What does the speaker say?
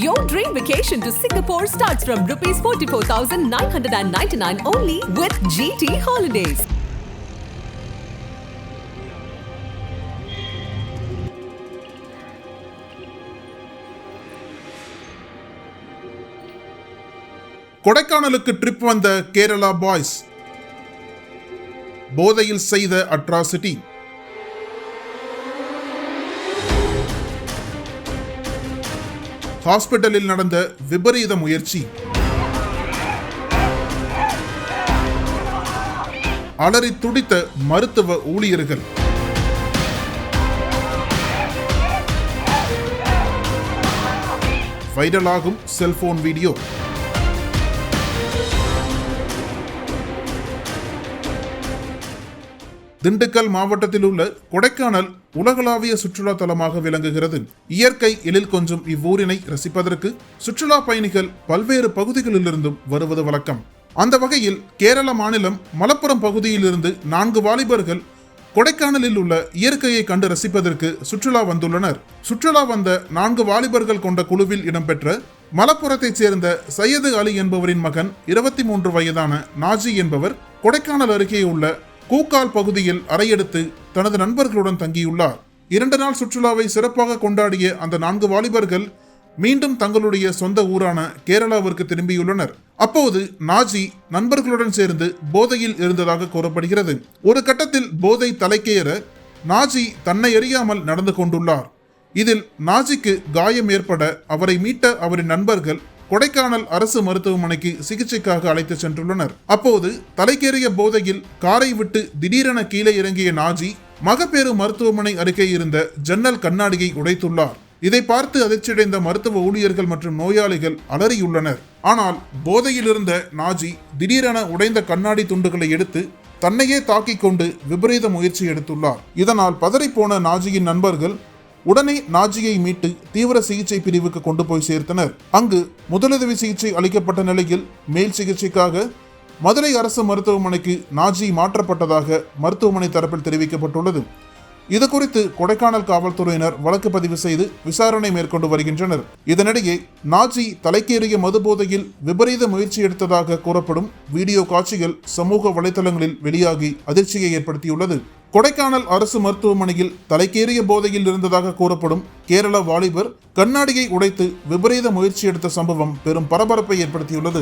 Your dream vacation to Singapore starts from rupees 44,999 only with GT Holidays. கொடைக்கானலுக்கு trip வந்த Kerala boys போதையில் செய்த atrocity ஹாஸ்பிட்டலில் நடந்த விபரீத முயற்சி. அலறி துடித்த மருத்துவ ஊழியர்கள். வைரலாகும் செல்போன் வீடியோ. திண்டுக்கல் மாவட்டத்தில் உள்ள கொடைக்கானல் உலகளாவிய சுற்றுலா தலமாக விளங்குகிறது. இயற்கை எழில் கொஞ்சம் இவ்வூரினை ரசிப்பதற்கு சுற்றுலா பயணிகள் பல்வேறு பகுதிகளிலிருந்தும் வருவது வழக்கம். அந்த வகையில் கேரள மாநிலம் மலப்புரம் பகுதியிலிருந்து நான்கு வாலிபர்கள் கொடைக்கானலில் உள்ள இயற்கையை கண்டு ரசிப்பதற்கு சுற்றுலா வந்துள்ளனர். சுற்றுலா வந்த நான்கு வாலிபர்கள் கொண்ட குழுவில் இடம்பெற்ற மலப்புரத்தைச் சேர்ந்த சையது அலி என்பவரின் மகன் இருபத்தி மூன்று வயதான நாஜி என்பவர் கொடைக்கானல் அருகே உள்ள கூக்கால் பகுதியில் அறையெடுத்து தனது நண்பர்களுடன் தங்கியுள்ளார். இரண்டு நாள் சுற்றுலாவை சிறப்பாக கொண்டாடிய அந்த நான்கு வாலிபர்கள் மீண்டும் தங்களுடைய சொந்த ஊரான கேரளாவிற்கு திரும்பியுள்ளனர். அப்போது நாஜி நண்பர்களுடன் சேர்ந்து போதையில் இருந்ததாக கூறப்படுகிறது. ஒரு கட்டத்தில் போதை தலைக்கேற நாஜி தன்னை அறியாமல் நடந்து கொண்டுள்ளார். இதில் நாஜிக்கு காயம் ஏற்பட அவரை மீட்ட அவரின் நண்பர்கள் கொடைக்கானல் அரசு மருத்துவமனைக்கு சிகிச்சைக்காக அழைத்து சென்றுள்ளனர். அப்போது தலைக்கேறிய போதையில் காரை விட்டு திடீரென கீழே இறங்கிய நாஜி மகப்பேறு மருத்துவமனை அருகே இருந்த ஜன்னல் கண்ணாடியை உடைத்துள்ளார். இதை பார்த்து அதிர்ச்சியடைந்த மருத்துவ ஊழியர்கள் மற்றும் நோயாளிகள் அலறியுள்ளனர். ஆனால் போதையில் இருந்த நாஜி திடீரென உடைந்த கண்ணாடி துண்டுகளை எடுத்து தன்னையே தாக்கிக் கொண்டு விபரீத முயற்சி எடுத்துள்ளார். இதனால் பதறிப்போன நாஜியின் நண்பர்கள் உடனே நாஜியை மீட்டு தீவிர சிகிச்சை பிரிவுக்கு கொண்டு போய் சேர்த்தனர். அங்கு முதலுதவி சிகிச்சை அளிக்கப்பட்ட நிலையில் மேல் சிகிச்சைக்காக மதுரை அரசு மருத்துவமனைக்கு நாஜி மாற்றப்பட்டதாக மருத்துவமனை தரப்பில் தெரிவிக்கப்பட்டுள்ளது. இது குறித்து கொடைக்கானல் காவல்துறையினர் வழக்கு பதிவு செய்து விசாரணை மேற்கொண்டு வருகின்றனர். இதனிடையே நாஜி தலைக்கேறிய மது போதையில் விபரீத முயற்சி எடுத்ததாக கூறப்படும் வீடியோ காட்சிகள் சமூக வலைதளங்களில் வெளியாகி அதிர்ச்சியை ஏற்படுத்தியுள்ளது. கொடைக்கானல் அரசு மருத்துவமனையில் தலைக்கேறிய போதையில் இருந்ததாக கூறப்படும் கேரள வாலிபர் கண்ணாடியை உடைத்து விபரீத முயற்சி எடுத்த சம்பவம் பெரும் பரபரப்பை ஏற்படுத்தியுள்ளது.